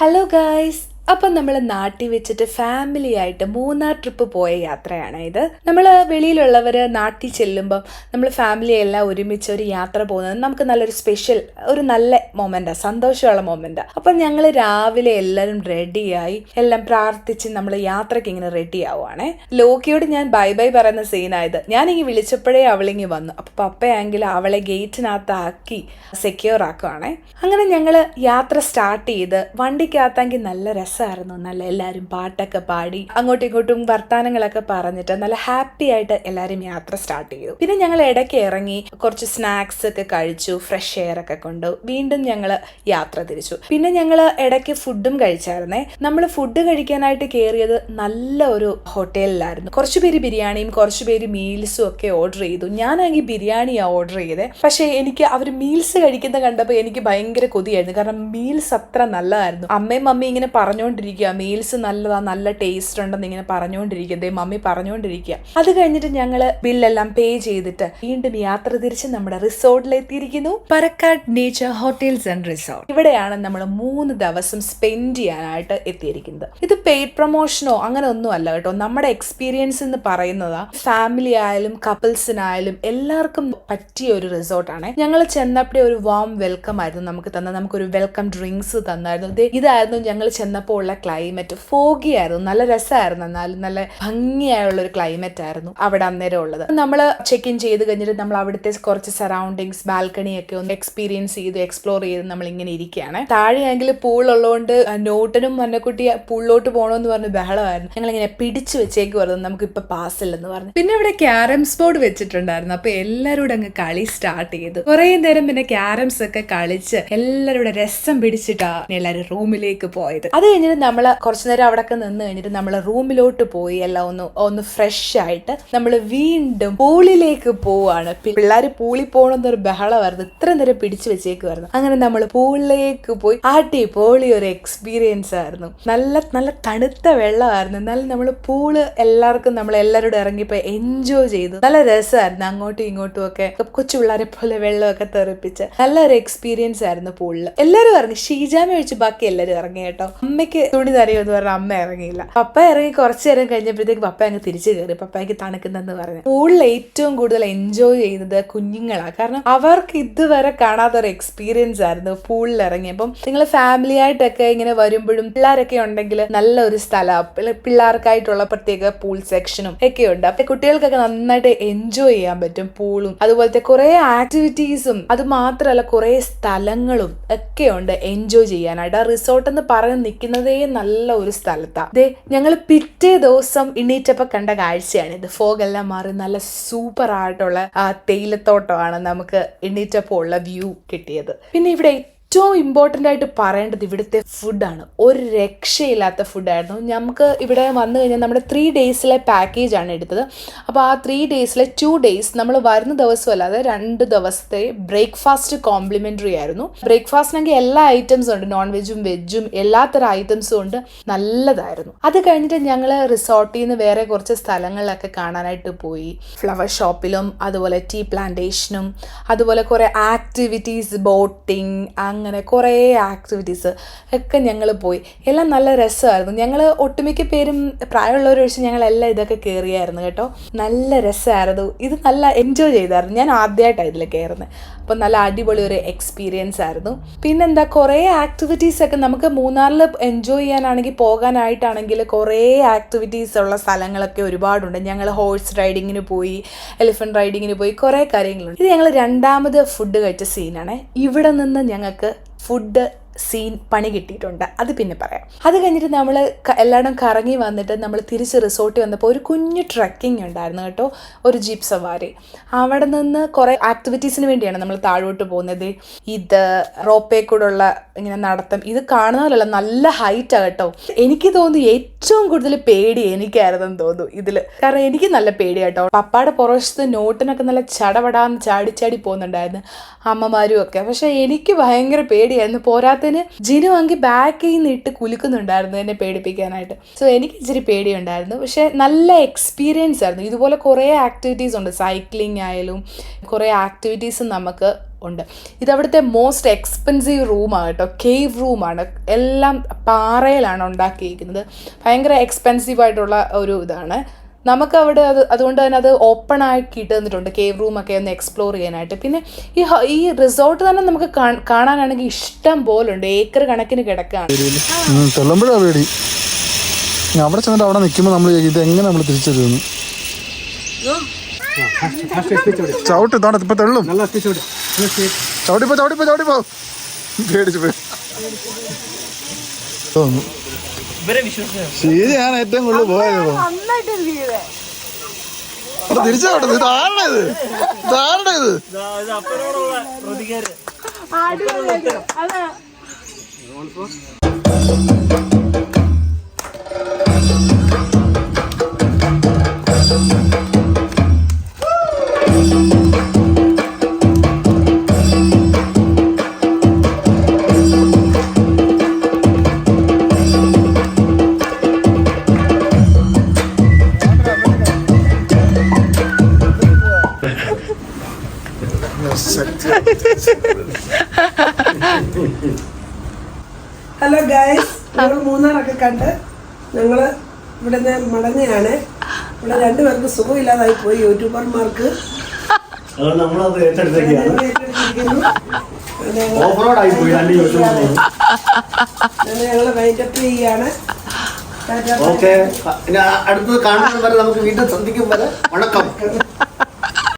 Hello guys അപ്പം നമ്മൾ നാട്ടിൽ വെച്ചിട്ട് ഫാമിലി ആയിട്ട് മൂന്നാർ ട്രിപ്പ് പോയ യാത്രയാണ് ഇത്. നമ്മൾ വെളിയിലുള്ളവർ നാട്ടിൽ ചെല്ലുമ്പം നമ്മൾ ഫാമിലിയെല്ലാം ഒരുമിച്ച് ഒരു യാത്ര പോകുന്നത് നമുക്ക് നല്ലൊരു സ്പെഷ്യൽ ഒരു നല്ല മൊമെന്റാണ് സന്തോഷമുള്ള മൊമെന്റാണ് അപ്പം ഞങ്ങൾ രാവിലെ എല്ലാവരും റെഡിയായി എല്ലാം പ്രാർത്ഥിച്ച് നമ്മൾ യാത്രയ്ക്ക് ഇങ്ങനെ റെഡി ആവുകയാണേ ലോക്കിയോട് ഞാൻ ബൈ ബൈ പറയുന്ന സീനായത് ഞാനിങ്ങനെ വിളിച്ചപ്പോഴേ അവളിങ്ങി വന്നു. അപ്പം പപ്പയാണെങ്കിൽ അവളെ ഗേറ്റിനകത്താക്കി സെക്യൂർ ആക്കുവാണേ. അങ്ങനെ ഞങ്ങൾ യാത്ര സ്റ്റാർട്ട് ചെയ്ത് വണ്ടിക്കകത്താങ്കിൽ നല്ല രസമായിരുന്നു. നല്ല എല്ലാവരും പാട്ടൊക്കെ പാടി അങ്ങോട്ടും ഇങ്ങോട്ടും വർത്തമാനങ്ങളൊക്കെ പറഞ്ഞിട്ട് നല്ല ഹാപ്പി ആയിട്ട് എല്ലാവരും യാത്ര സ്റ്റാർട്ട് ചെയ്തു. പിന്നെ ഞങ്ങൾ ഇടയ്ക്ക് ഇറങ്ങി കുറച്ച് സ്നാക്സ് ഒക്കെ കഴിച്ചു ഫ്രഷ് എയർ ഒക്കെ കൊണ്ട്. വീണ്ടും ഞങ്ങൾ യാത്ര തിരിച്ചു. പിന്നെ ഞങ്ങൾ ഇടയ്ക്ക് ഫുഡും കഴിച്ചായിരുന്നേ. നമ്മൾ ഫുഡ് കഴിക്കാനായിട്ട് കയറിയത് നല്ല ഒരു ഹോട്ടലിലായിരുന്നു കുറച്ച് പേര് ബിരിയാണിയും കുറച്ച് പേര് മീൽസും ഒക്കെ ഓർഡർ ചെയ്തു. ഞാനാണെങ്കിൽ ബിരിയാണിയാണ് ഓർഡർ ചെയ്തത് പക്ഷേ എനിക്ക് അവർ മീൽസ് കഴിക്കുന്ന കണ്ടപ്പോൾ എനിക്ക് ഭയങ്കര കൊതിയായിരുന്നു. കാരണം മീൽസ് അത്ര നല്ലതായിരുന്നു. അമ്മയും അമ്മയും ഇങ്ങനെ പറഞ്ഞുകൊണ്ടിരിക്കുക. മീൽസ് നല്ലതാ നല്ല ടേസ്റ്റ് ഉണ്ടെന്ന് ഇങ്ങനെ പറഞ്ഞുകൊണ്ടിരിക്കുക. ദേ മമ്മി പറഞ്ഞുകൊണ്ടിരിക്കുക. അത് കഴിഞ്ഞിട്ട് ഞങ്ങൾ ബില്ലെല്ലാം പേ ചെയ്തിട്ട് വീണ്ടും യാത്ര തിരിച്ച് നമ്മുടെ റിസോർട്ടിൽ എത്തിയിരിക്കുന്നു. Parakkad nature hotels and resort ഇവിടെയാണ് നമ്മൾ മൂന്ന് ദിവസം സ്പെൻഡ് ചെയ്യാനായിട്ട് എത്തിയിരിക്കുന്നത്. ഇത് പെയ്ഡ് പ്രൊമോഷനോ അങ്ങനെ ഒന്നും അല്ല കേട്ടോ. നമ്മുടെ എക്സ്പീരിയൻസ് എന്ന് പറയുന്നതാ ഫാമിലി ആയാലും കപ്പിൾസിനായാലും എല്ലാവർക്കും പറ്റിയ ഒരു റിസോർട്ടാണ് ഞങ്ങൾ ചെന്നപ്പോഴേ ഒരു വാം വെൽക്കം ആയിരുന്നു നമുക്ക് തന്ന നമുക്കൊരു വെൽക്കം ഡ്രിങ്ക്സ് തന്നായിരുന്നു. ഇതായിരുന്നു ഞങ്ങൾ ചെന്നപ്പോൾ ഉള്ള ക്ലൈമറ്റ് ഫോഗി ആയിരുന്നു. നല്ല രസമായിരുന്നു. എന്നാലും നല്ല ഭംഗിയായുള്ള ഒരു ക്ലൈമറ്റ് ആയിരുന്നു അവിടെ അന്നേരം ഉള്ളത്. നമ്മൾ ചെക്ക് ഇൻ ചെയ്ത് കഴിഞ്ഞിട്ട് നമ്മൾ അവിടുത്തെ കുറച്ച് സറൗണ്ടിങ്സ് ബാൽക്കണി ഒക്കെ ഒന്ന് എക്സ്പീരിയൻസ് ചെയ്ത് എക്സ്പ്ലോർ ചെയ്ത് നമ്മൾ ഇങ്ങനെ ഇരിക്കുകയാണ്. താഴെയാണെങ്കിൽ പൂൾ ഉള്ളതുകൊണ്ട് നോട്ടനും മന്നക്കുട്ടി പൂളിലോട്ട് പോകണമെന്ന് പറഞ്ഞ് ബഹളമായിരുന്നു. ഞങ്ങൾ ഇങ്ങനെ പിടിച്ചു വെച്ചേക്കുമായിരുന്നു നമുക്ക് ഇപ്പൊ പാസ് ഇല്ലെന്ന് പറഞ്ഞു. പിന്നെ ഇവിടെ ക്യാരംസ് ബോർഡ് വെച്ചിട്ടുണ്ടായിരുന്നു. അപ്പൊ എല്ലാവരോടും അങ്ങ് കളി സ്റ്റാർട്ട് ചെയ്തു. കുറേ നേരം പിന്നെ ക്യാരംസ് ഒക്കെ കളിച്ച് എല്ലാവരുടെ രസം പിടിച്ചിട്ടാണ് എല്ലാവരും റൂമിലേക്ക് പോയത്. അത് കഴിഞ്ഞിട്ട് നമ്മൾ കുറച്ചു നേരം അവിടെ ഒക്കെ നിന്ന് കഴിഞ്ഞിട്ട് നമ്മൾ റൂമിലോട്ട് പോയി എല്ലാം ഒന്ന് ഒന്ന് ഫ്രഷ് ആയിട്ട് നമ്മൾ വീണ്ടും പൂളിലേക്ക് പോവാണ്. പിള്ളേർ പൂളിൽ പോകണമെന്നൊരു ബഹളമായിരുന്നു. ഇത്ര നേരം പിടിച്ചു വെച്ചേക്കുമായിരുന്നു അങ്ങനെ നമ്മൾ പൂളിലേക്ക് പോയി. ആട്ടി പോളി ഒരു എക്സ്പീരിയൻസ് ആയിരുന്നു. നല്ല നല്ല തണുത്ത വെള്ളമായിരുന്നു. എന്നാലും നമ്മൾ പൂൾ എല്ലാവർക്കും നമ്മൾ എല്ലാവരോടും ഇറങ്ങിയപ്പോൾ എൻജോയ് ചെയ്തു. നല്ല രസമായിരുന്നു അങ്ങോട്ടും ഇങ്ങോട്ടും ഒക്കെ. കൊച്ചു പിള്ളേരെ പോലെ വെള്ളമൊക്കെ തെറിപ്പിച്ച്. നല്ലൊരു എക്സ്പീരിയൻസ് ആയിരുന്നു പൂളിൽ എല്ലാവരും ഇറങ്ങി. ഷീജാമ ഒഴിച്ച് ബാക്കി എല്ലാവരും ഇറങ്ങി കേട്ടോ. അമ്മയ്ക്ക് തുണി തരയുമെന്ന് പറഞ്ഞ അമ്മ ഇറങ്ങിയില്ല. പപ്പ ഇറങ്ങി കുറച്ചു നേരം കഴിഞ്ഞപ്പോഴത്തേക്ക് പപ്പ അങ്ങ് തിരിച്ചു കയറി. പപ്പയ്ക്ക് തണുക്കുന്നെന്ന് പറഞ്ഞു. സ്കൂളിൽ ഏറ്റവും കൂടുതൽ എൻജോയ് ചെയ്യുന്നത് കുഞ്ഞുങ്ങളാണ് കാരണം അവർക്ക് ഇതുവരെ കാണാത്ത ഒരു എക്സ്പീരിയൻസ് ആയിരുന്നു പൂളിൽ ഇറങ്ങിയപ്പം നിങ്ങൾ ഫാമിലി ആയിട്ടൊക്കെ ഇങ്ങനെ വരുമ്പോഴും പിള്ളേരൊക്കെ ഉണ്ടെങ്കിൽ നല്ല ഒരു സ്ഥലം പിള്ളേർക്കായിട്ടുള്ള പ്രത്യേക പൂൾ സെക്ഷനും ഒക്കെ ഉണ്ട്. അപ്പൊ കുട്ടികൾക്കൊക്കെ നന്നായിട്ട് എൻജോയ് ചെയ്യാൻ പറ്റും പൂളും അതുപോലത്തെ കുറെ ആക്ടിവിറ്റീസും അത് മാത്രമല്ല കുറെ സ്ഥലങ്ങളും ഒക്കെ ഉണ്ട് എൻജോയ് ചെയ്യാനായിട്ട്. ആ റിസോർട്ട് എന്ന് പറഞ്ഞ് നിൽക്കുന്നതേ നല്ല ഒരു സ്ഥലത്താണ് ദേ ഞങ്ങൾ പിറ്റേ ദിവസം എണീറ്റപ്പോൾ കണ്ട കാഴ്ചയാണ് ഇത്. ഫോഗ് എല്ലാം മാറി നല്ല സൂപ്പർ ആയിട്ടുള്ള തേയിലത്തോട്ടമാണ് നമുക്ക് എണീറ്റപ്പോൾ ഉള്ള വ്യൂ കിട്ടിയത്. പിന്നെ ഇവിടെ ഏറ്റവും ഇമ്പോർട്ടന്റ് ആയിട്ട് പറയേണ്ടത് ഇവിടുത്തെ ഫുഡാണ് ഒരു രക്ഷയില്ലാത്ത ഫുഡായിരുന്നു നമുക്ക് ഇവിടെ വന്നു കഴിഞ്ഞാൽ നമ്മുടെ ത്രീ ഡേയ്സിലെ പാക്കേജാണ് എടുത്തത്. അപ്പോൾ ആ ത്രീ ഡേയ്സിലെ ടു ഡേയ്സ് നമ്മൾ വരുന്ന ദിവസം അല്ലാതെ രണ്ട് ദിവസത്തെ ബ്രേക്ക്ഫാസ്റ്റ് കോംപ്ലിമെന്ററി ആയിരുന്നു. ബ്രേക്ക്ഫാസ്റ്റിനെങ്കിൽ എല്ലാ ഐറ്റംസും ഉണ്ട്. നോൺ വെജും വെജും എല്ലാത്തരം ഐറ്റംസും ഉണ്ട്. നല്ലതായിരുന്നു. അത് കഴിഞ്ഞിട്ട് ഞങ്ങൾ റിസോർട്ടിൽ നിന്ന് വേറെ കുറച്ച് സ്ഥലങ്ങളിലൊക്കെ കാണാനായിട്ട് പോയി. ഫ്ലവർ ഷോപ്പിലും അതുപോലെ ടീ പ്ലാന്റേഷനും അതുപോലെ കുറേ ആക്ടിവിറ്റീസ് ബോട്ടിങ് അങ്ങനെ കുറേ ആക്ടിവിറ്റീസ് ഒക്കെ ഞങ്ങൾ പോയി. എല്ലാം നല്ല രസമായിരുന്നു. ഞങ്ങൾ ഒട്ടുമിക്ക പേരും പ്രായമുള്ളവർ ഒഴിച്ച് ഞങ്ങളെല്ലാം ഇതൊക്കെ കയറിയായിരുന്നു കേട്ടോ. നല്ല രസമായിരുന്നു. ഇത് നല്ല എൻജോയ് ചെയ്തായിരുന്നു. ഞാൻ ആദ്യമായിട്ടാണ് ഇതിൽ കയറുന്നത് അപ്പോൾ നല്ല അടിപൊളി ഒരു എക്സ്പീരിയൻസ് ആയിരുന്നു. പിന്നെന്താ കുറേ ആക്ടിവിറ്റീസ് ഒക്കെ നമുക്ക് മൂന്നാറിൽ എൻജോയ് ചെയ്യാനാണെങ്കിൽ പോകാനായിട്ടാണെങ്കിൽ കുറേ ആക്ടിവിറ്റീസ് ഉള്ള സ്ഥലങ്ങളൊക്കെ ഒരുപാടുണ്ട്. ഞങ്ങൾ ഹോഴ്സ് റൈഡിങ്ങിന് പോയി എലിഫന്റ് റൈഡിങ്ങിന് പോയി കുറേ കാര്യങ്ങളുണ്ട്. ഇത് ഞങ്ങൾ രണ്ടാമത് ഫുഡ് കഴിച്ച സീനാണ് ഇവിടെ നിന്ന് ഞങ്ങൾക്ക് ഫുഡ് സീൻ പണി കിട്ടിയിട്ടുണ്ട്. അത് പിന്നെ പറയാം. അത് കഴിഞ്ഞിട്ട് നമ്മൾ എല്ലായിടും കറങ്ങി വന്നിട്ട് നമ്മൾ തിരിച്ച് റിസോർട്ടിൽ വന്നപ്പോൾ ഒരു കുഞ്ഞു ട്രക്കിംഗ് ഉണ്ടായിരുന്നു കേട്ടോ. ഒരു ജീപ്പ് സവാരി. അവിടെ നിന്ന് കുറേ ആക്ടിവിറ്റീസിന് വേണ്ടിയാണ് നമ്മൾ താഴോട്ട് പോകുന്നത്. ഇത് റോപ്പേ കൂടെയുള്ള ഇങ്ങനെ നടത്തം. ഇത് കാണുന്നതല്ല നല്ല ഹൈറ്റാണ് കേട്ടോ. എനിക്ക് തോന്നുന്നു ഏറ്റവും കൂടുതൽ പേടി എനിക്കായിരുന്നെന്ന് തോന്നുന്നു ഇതിൽ കാരണം എനിക്ക് നല്ല പേടി കേട്ടോ. പപ്പാടെ പുറവശത്ത് നോട്ടിനൊക്കെ നല്ല ചടപടാന്ന് ചാടി ചാടി പോകുന്നുണ്ടായിരുന്നു അമ്മമാരും ഒക്കെ. പക്ഷേ എനിക്ക് ഭയങ്കര പേടിയായിരുന്നു. പോരാത്തതിന് ജിനു അങ്കി ബാക്കിൽ നിന്ന് ഇട്ട് കുലുക്കുന്നുണ്ടായിരുന്നു എന്നെ പേടിപ്പിക്കാനായിട്ട്. സോ എനിക്ക് ഇച്ചിരി പേടിയുണ്ടായിരുന്നു. പക്ഷെ നല്ല എക്സ്പീരിയൻസ് ആയിരുന്നു. ഇതുപോലെ കുറേ ആക്ടിവിറ്റീസ് ഉണ്ട്. സൈക്ലിംഗ് ആയാലും കുറേ ആക്ടിവിറ്റീസ് നമുക്ക് ഉണ്ട്. ഇതവിടുത്തെ മോസ്റ്റ് എക്സ്പെൻസീവ് റൂമാണ് കേട്ടോ കേവ് റൂമാണ് എല്ലാം പാറയിലാണ് ഉണ്ടാക്കിയിരിക്കുന്നത്. ഭയങ്കര എക്സ്പെൻസീവ് ആയിട്ടുള്ള ഒരു ഇതാണ്. നമുക്ക് അവിടെ അത് അതുകൊണ്ട് തന്നെ അത് ഓപ്പൺ ആക്കിയിട്ട് തന്നിട്ടുണ്ട്. കേവ് റൂമൊക്കെ ഒന്ന് എക്സ്പ്ലോർ ചെയ്യാനായിട്ട്. പിന്നെ ഈ ഈ റിസോർട്ട് തന്നെ നമുക്ക് കാണാനാണെങ്കിൽ ഇഷ്ടം പോലെ ഉണ്ട് ഏക്കർ കണക്കിന് കിടക്കാണ്. തെള്ളുമ്പോഴാ പേടി. അവിടെ ചെന്നിട്ട് അവിടെ നിൽക്കുമ്പോൾ നമ്മൾ ഇത് എങ്ങനെ നമ്മൾ ചവിട്ട് ഇപ്പൊ തെള്ളും? ചവിട്ടിപ്പോ ചവിട്ടിപ്പോ ചവിട്ടിപ്പോ പേടിച്ചു പോയി. തോന്നുന്നു. ശരിയാണ് ഏറ്റവും കൂടുതൽ പോയത് തിരിച്ചോട്ടെ തിരിച്ചാവട്ടെ ഇത് ഇതാരുടെ ഇത്? ഹലോ ഗായ്സ് ഞങ്ങൾ മൂന്നാറൊക്കെ കണ്ട് ഞങ്ങൾ ഇവിടെ നിന്ന് മടങ്ങുകയാണ് ഇവിടെ രണ്ടുപേർക്ക് സുഖമില്ലാതായി പോയി യൂട്യൂബർമാർക്ക്. ഞങ്ങൾ വൈൻഡപ്പ് ചെയ്യാണ്. അടുത്തത് കാണുന്നത് വരെ നമുക്ക് വീണ്ടും ശ്രദ്ധിക്കും വരെ. വണക്കം.